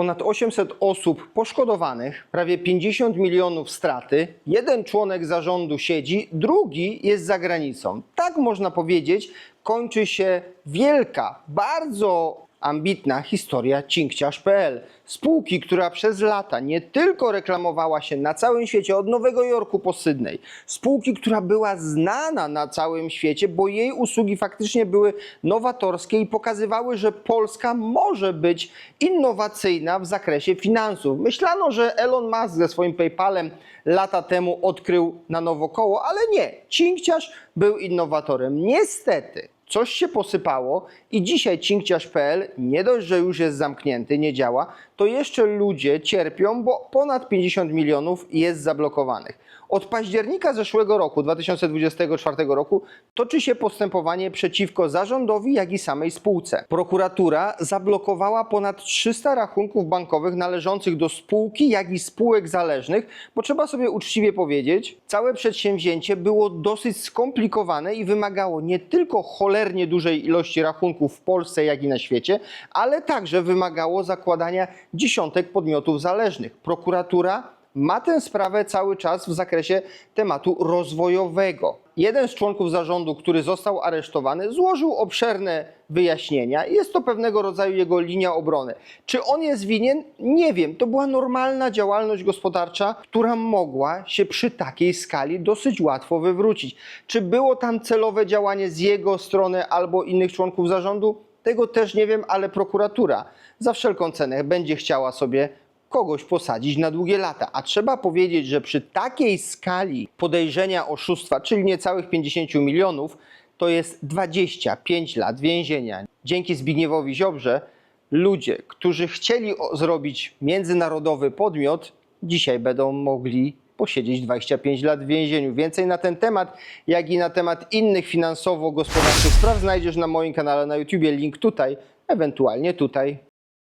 Ponad 800 osób poszkodowanych, prawie 50 milionów straty. Jeden członek zarządu siedzi, drugi jest za granicą. Tak można powiedzieć, kończy się wielka, bardzo ambitna historia Cinkciarz.pl. Spółki, która przez lata nie tylko reklamowała się na całym świecie, od Nowego Jorku po Sydney. Spółki, która była znana na całym świecie, bo jej usługi faktycznie były nowatorskie i pokazywały, że Polska może być innowacyjna w zakresie finansów. Myślano, że Elon Musk ze swoim PayPalem lata temu odkrył na nowo koło, ale nie. Cinkciarz był innowatorem. Niestety, coś się posypało i dzisiaj cinkciarz.pl nie dość, że już jest zamknięty, nie działa, to jeszcze ludzie cierpią, bo ponad 50 milionów jest zablokowanych. Od października zeszłego roku, 2024 roku, toczy się postępowanie przeciwko zarządowi, jak i samej spółce. Prokuratura zablokowała ponad 300 rachunków bankowych należących do spółki, jak i spółek zależnych, bo trzeba sobie uczciwie powiedzieć, całe przedsięwzięcie było dosyć skomplikowane i wymagało nie tylko cholernie dużej ilości rachunków w Polsce, jak i na świecie, ale także wymagało zakładania dziesiątek podmiotów zależnych. Prokuratura ma tę sprawę cały czas w zakresie tematu rozwojowego. Jeden z członków zarządu, który został aresztowany, złożył obszerne wyjaśnienia i jest to pewnego rodzaju jego linia obrony. Czy on jest winien? Nie wiem. To była normalna działalność gospodarcza, która mogła się przy takiej skali dosyć łatwo wywrócić. Czy było tam celowe działanie z jego strony albo innych członków zarządu? Tego też nie wiem, ale prokuratura za wszelką cenę będzie chciała sobie kogoś posadzić na długie lata. A trzeba powiedzieć, że przy takiej skali podejrzenia oszustwa, czyli niecałych 50 milionów, to jest 25 lat więzienia. Dzięki Zbigniewowi Ziobrze ludzie, którzy chcieli zrobić międzynarodowy podmiot, dzisiaj będą mogli posiedzieć 25 lat w więzieniu. Więcej na ten temat, jak i na temat innych finansowo-gospodarczych spraw znajdziesz na moim kanale na YouTubie. Link tutaj, ewentualnie tutaj.